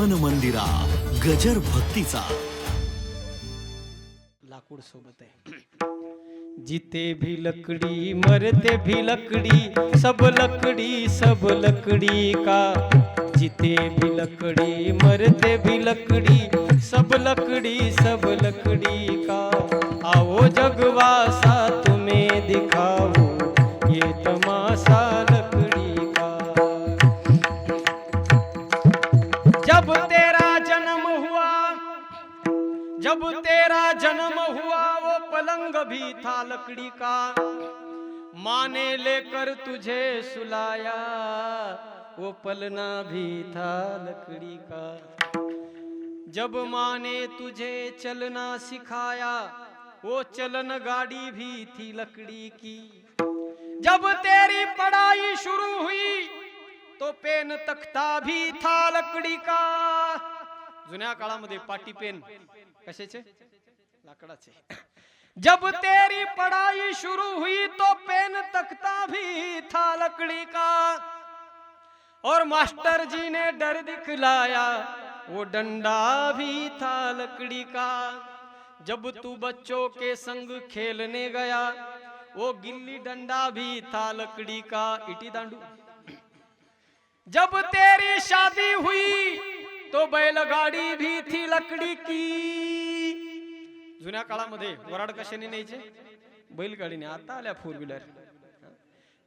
मन मंदिरा गजर भक्तीचा. लाकूड सोबत आहे. जिते भी लकड़ी मरते भी लकड़ी सब लकड़ी सब लकड़ी का. जिते भी लकड़ी मरते भी लकड़ी सब लकड़ी सब लकड़ी का. आओ जगवासा कभी था लकड़ी का। माने लेकर तुझे सुलाया। वो पलना भी था लकड़ी का। जब माँ ने तुझे चलना सिखाया वो चलन गाड़ी भी थी लकड़ी की। जब तेरी पढ़ाई शुरू हुई तो पेन तख्ता भी था लकडी का। जुन्या काळामध्ये पाटी पेन कशाचे? लाकडाचे. जब तेरी पढ़ाई शुरू हुई तो पेन तख्ता भी था लकड़ी का। और मास्टर जी ने डर दिखलाया, वो डंडा भी था लकड़ी का। जब तू बच्चों के संग खेलने गया, वो गिल्ली डंडा भी था लकड़ी का। इटी दांडू। जब तेरी शादी हुई तो बैलगाडी भी थी लकडी की। जुन्या काळामध्ये वराड कशाने न्यायचे? बैलगाडीने. आता आल्या फोर व्हीलर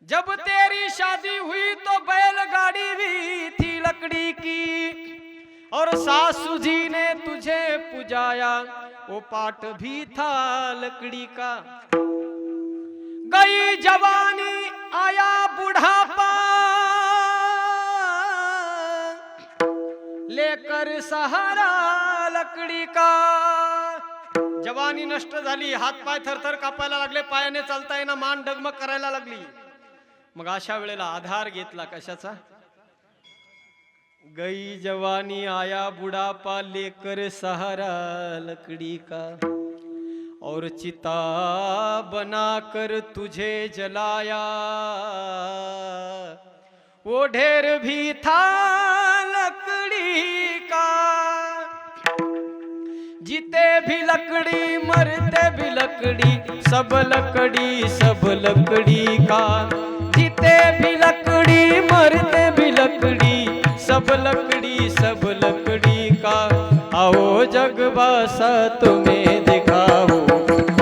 जब तेरी शादी हुई तो बैलगाड़ी भी थी लकड़ी की और सासू जी ने तुझे पुजाया वो पाट भी था लकड़ी का। गई जवानी आया बुढ़ापा लेकर सहारा लकड़ी का। जवानी नष्ट झाली हात पाय थरथर कापायला लागले पायाने चालता येणं मान डगमग करायला लागली. मग अशा वेळेला आधार घेतला कशाचा? गई जवानी आया बुढ़ापा लेकर सहारा लकड़ी का? और चिता बनाकर तुझे जलाया. वो ढेर भी था जीते भी लकड़ी, मरते भी लकड़ी, सब लकड़ी सब लकड़ी का। जीते भी लकड़ी, मरते भी लकड़ी, सब लकड़ी सब लकड़ी का। आओ जगबासा तुम्हें दिखाओ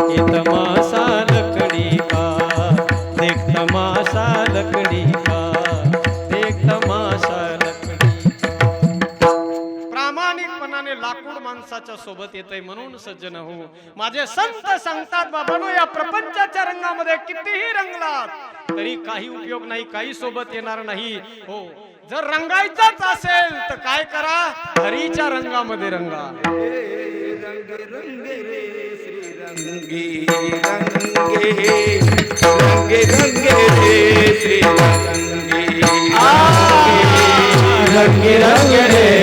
ये तमाशा लकड़ी का। देख तमाशा लकड़ी का। लाकूड सोबत येतंय म्हणून सज्जन हो माझे संत सांगतात बाबानो या प्रपंचाच्या रंगामध्ये कितीही रंगलात तरी काही उपयोग नाही काही सोबत येणार नाही हो जर रंगायचाच असेल तर काय करा हरीच्या रंगामध्ये रंगा रंगे रंगे रंगे रंगे रे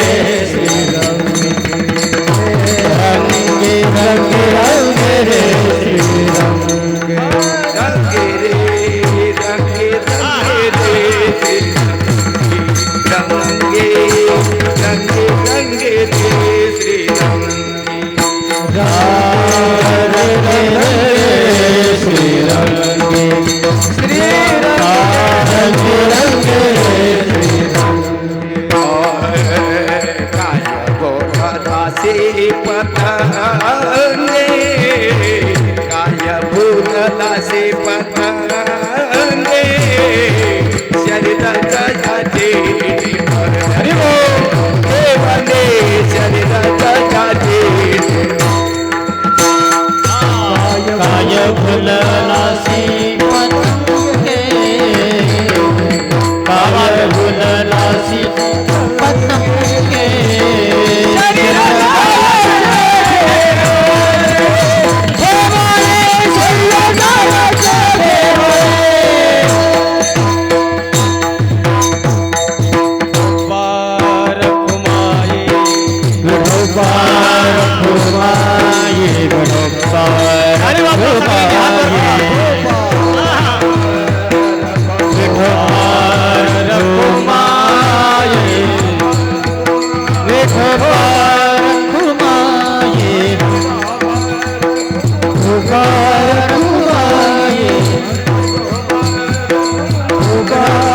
Jehovah.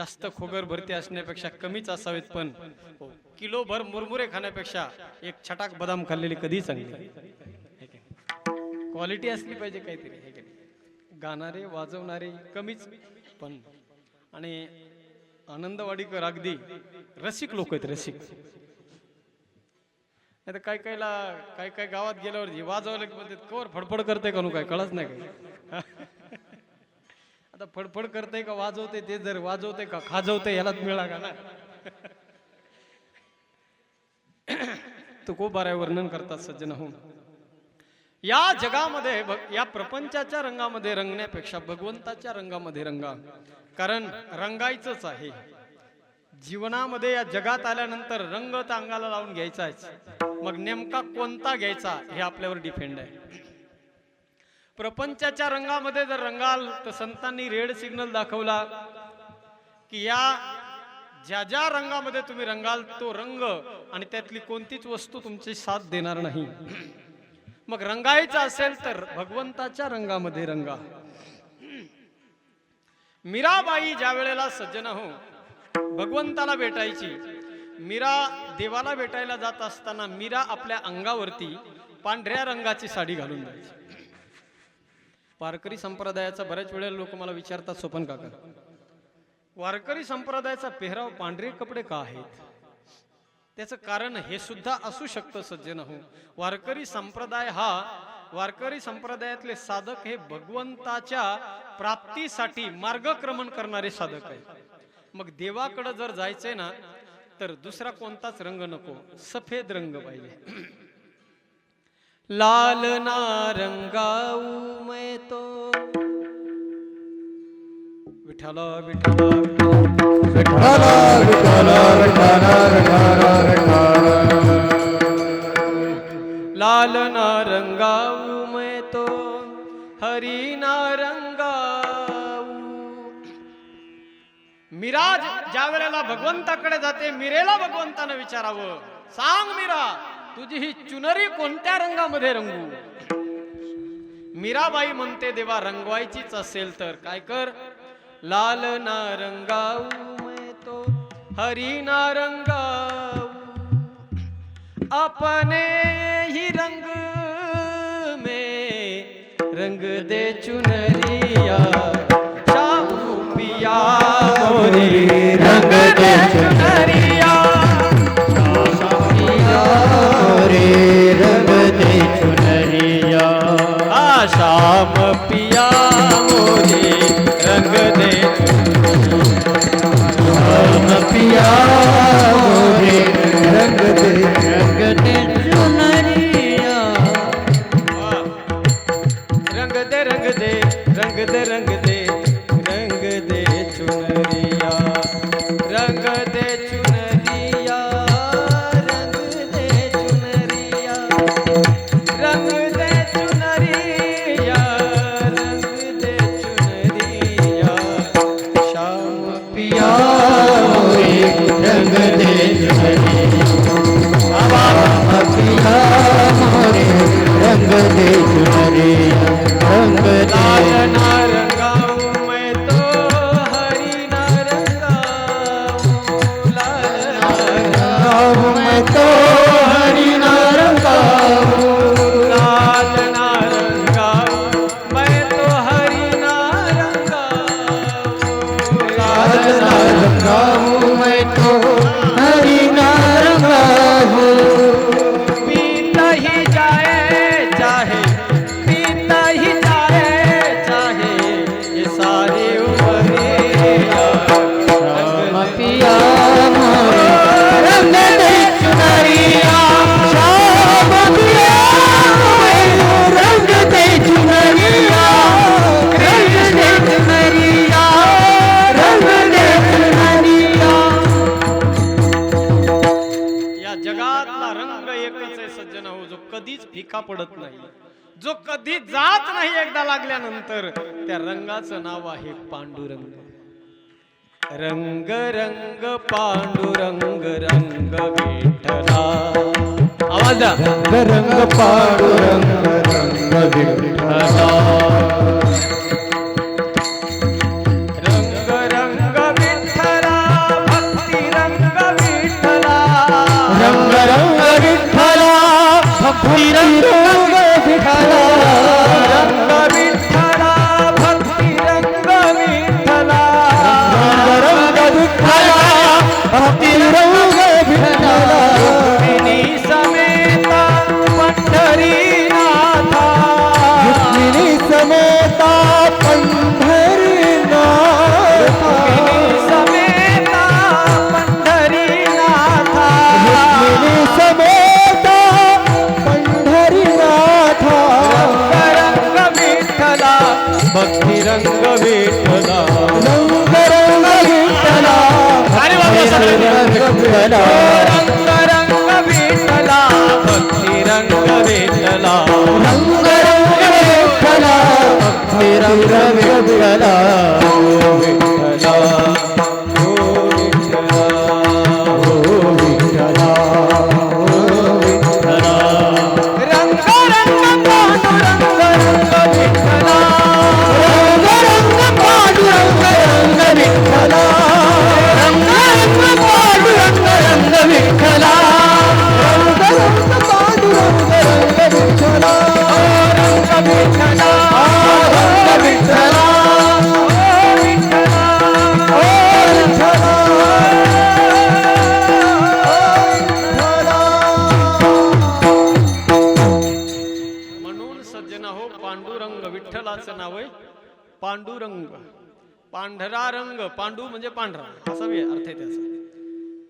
जास्त खोगर भरती असण्यापेक्षा कमीच असावेत पण. हो. किलो भर मुरमुरे खाण्यापेक्षा एक छटाक बदाम खाल्लेली कधी चांगली क्वालिटी असली पाहिजे काहीतरी गाणारे वाजवणारे कमीच पण. आणि आनंदवाडीकर अगदी रसिक लोक आहेत रसिक. नाही तर काय कायला काय काय गावात गेल्यावर जे वाजवलं की म्हणते कवर फडफड करते का नु काय? कळत नाही काय आता फडफड करते का वाजवते ते जर वाजवते का खाजवते यालाच मिळा का ना. तो खूप बारा वर्णन करतात सज्जन हो. या जगामध्ये या प्रपंचाच्या रंगामध्ये रंगण्यापेक्षा भगवंताच्या रंगामध्ये रंगा. कारण रंगायचंच आहे. जीवनामध्ये या जगात आल्यानंतर रंग तर अंगाला लावून घ्यायचाच मग नेमका कोणता घ्यायचा हे आपल्यावर डिपेंड आहे. प्रपंचाच्या रंगामध्ये जर रंगाल तर संतांनी रेड सिग्नल दाखवला की या ज्या ज्या रंगामध्ये तुम्ही रंगाल तो रंग आणि त्यातली कोणतीच वस्तू तुमची साथ देणार नाही. मग रंगायचं असेल तर भगवंताच्या रंगामध्ये रंगा. मीराबाई ज्या वेळेला सज्जन हो भगवंताला भेटायची मीरा देवाला भेटायला जात असताना मीरा आपल्या अंगावरती पांढऱ्या रंगाची साडी घालून जायची. वारकरी संप्रदायाचा बऱ्याच वेळेला लोक मला विचारतात सोपन काका वारकरी संप्रदायाचा पेहराव पांढरे कपडे का आहेत? त्याचं कारण हे सुद्धा असू शकतं सज्जन हो. वारकरी संप्रदाय हा वारकरी संप्रदायातले साधक हे भगवंताच्या प्राप्तीसाठी मार्गक्रमण करणारे साधक आहे मग देवाकडे जर जायचंय ना तर दुसरा कोणताच रंग नको. सफेद रंग पाहिजे. लाल नारंगाऊ मैं तो। विठाला विठाला विठाला. लाल नारंगाऊ मैं तो। हरी नारंगाऊ मिराज ज्या वेळेला भगवंताकडे जाते मिरेला भगवंतानं विचारावं सांग मीरा। तुझी ही चुनरी कोणत्या रंगामध्ये रंगू? मीराबाई म्हणते देवा रंगवायचीच असेल तर काय कर? लाल नारंगाऊ मैं तो हरी नारंगाऊ अपने ही रंग में रंग दे चुनरिया शाहू पिया रंग दे चुनरिया रे रंग दे चुनरिया। आ शाम पिया मोरे रंग दे। राम पिया रंग एकच आहे सज्जन हो जो कधीच फिका पडत नाही. जो कधी जात नाही एकदा लागल्यानंतर त्या रंगाचं नाव आहे पांडुरंग. रंग रंग पांडुरंग रंग विठ्ठला. आवाज रंग रंग पांडुरंग रंग विठ्ठला. பிறந்தோ रंग विठ्ठला रंग रंग विठ्ठला भक्ती रंग विठ्ठला रंग रंग विठ्ठला भक्ती रंग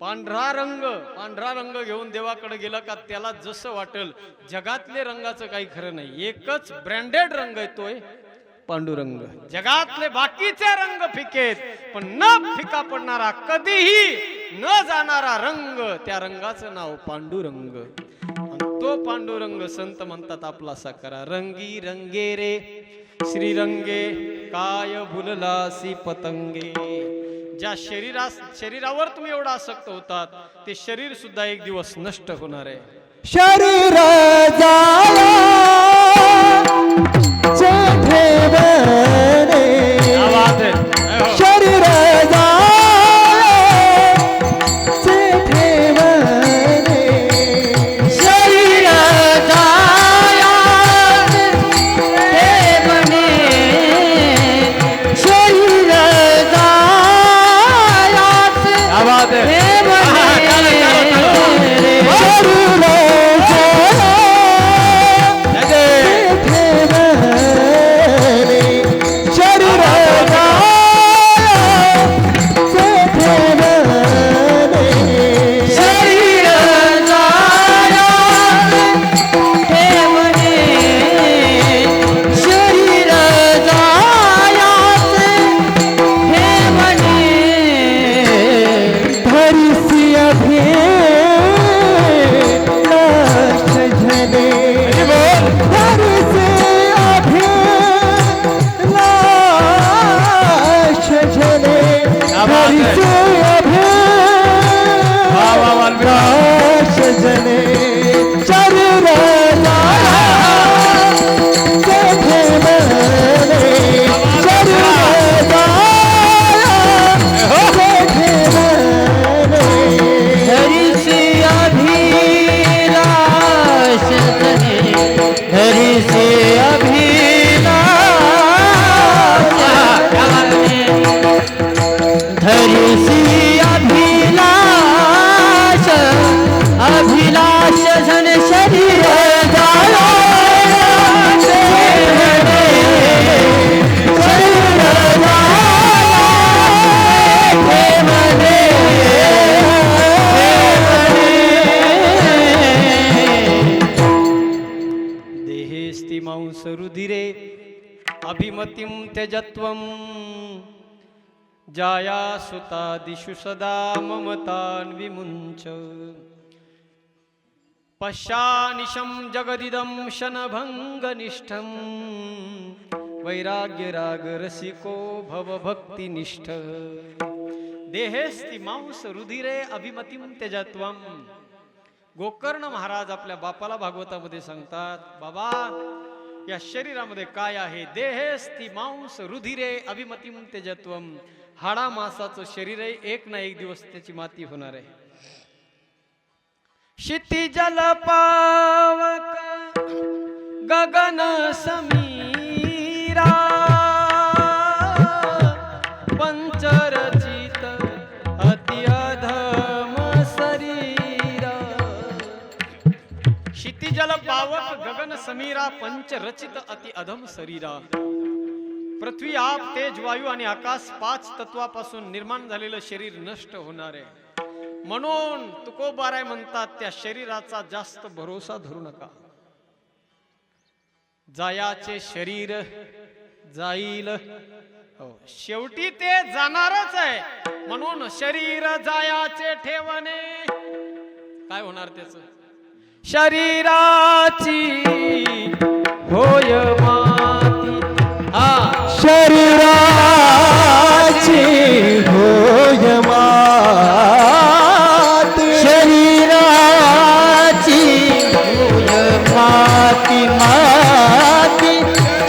पांढरा रंग पांढरा रंग घेऊन देवाकडे गेला का त्याला जसं वाटेल. जगातले रंगाचं काही खरं नाही. एकच ब्रँडेड रंग येतोय पांडुरंग. जगातले बाकीचे रंग फिकेत पण न फिका पडणारा कधीही न जाणारा रंग त्या रंगाचं नाव पांडुरंग. तो पांडुरंग संत म्हणतात आपला साकारा रंगी रंगे रे श्रीरंगे काय भुललासी पतंगे. ज्या शरीरास शरीरावर तुम्ही एवढा आसक्त होतात ते शरीर सुद्धा एक दिवस नष्ट होणार आहे. शरीर अभिलाष हरिषि अभिलाष अभिलाष जन शरीर देहेस्ति मांस रुधिरे अभिमतिं त्यजत्वं जाया सुता दिशु सदा ममतान् विमुञ्च पश्यानिशं जगदिदं शनभङ्गनिष्ठं। वैराग्यरागरसिको भवभक्तिनिष्ठ। देहेस्ति मांस रुधिरे अभिमतिं त्यजत्वम गोकर्ण महाराज आपल्या बापाला भागवतामध्ये सांगतात बाबा या शरीरामध्ये काय आहे? देहेस्ति मांस रुधिरे अभिमतिं त्यजत्वम हाडा मासाचं शरीर आहे एक ना एक दिवस त्याची माती होणार आहे. क्षितिजल पावक गगन समीरा पंचरचित अति शरीरा. क्षितिजल पावक गगन समीरा पंचरचित अति अधम शरीरा. पृथ्वी आप तेज वायू आणि आकाश पाच तत्वापासून निर्माण झालेलं शरीर नष्ट होणार आहे. म्हणून तुकोबाराय म्हणतात त्या शरीराचा जास्त भरोसा धरू नका. जायाचे शरीर जाईल. हो शेवटी ते जाणारच आहे. म्हणून शरीर जायाचे ठेवणे काय होणार त्याच? शरीराची होय मा शरीराची होय माती. शरीराची होय माती माती.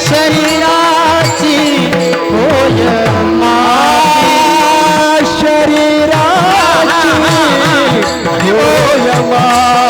शरीराची होय माती. शरीराची होय माती.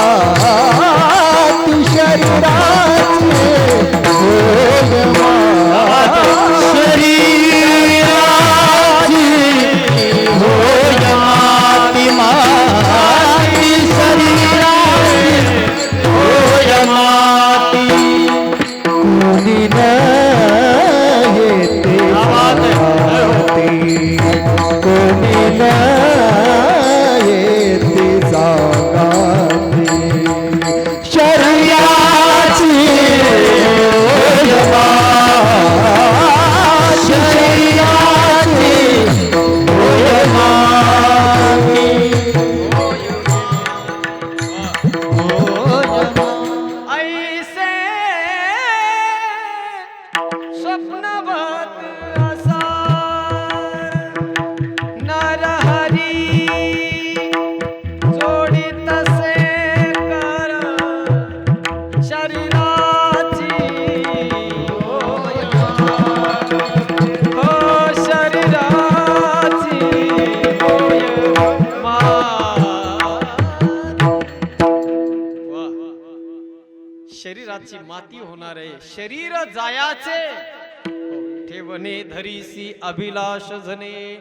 ठेवणे धरीसी अभिलाष झने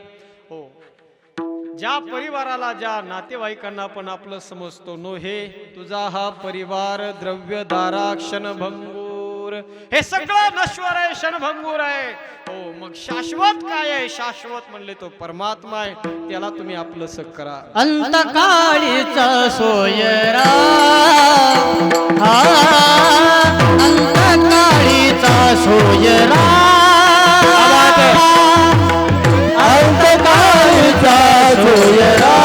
हो. ज्या परिवाराला ज्या नातेवाईकांना आपण आपलं समजतो नो हे तुझा हा परिवार द्रव्य दारा क्षणभंगूर हे सगळं नश्वर आहे क्षणभंगूर आहे. हो मग शाश्वत काय आहे? शाश्वत म्हणले तो परमात्मा आहे. त्याला तुम्ही आपलं करा. अंतकाळीचा सोयरा. हा अंतकाळीचा सोयरा. Jai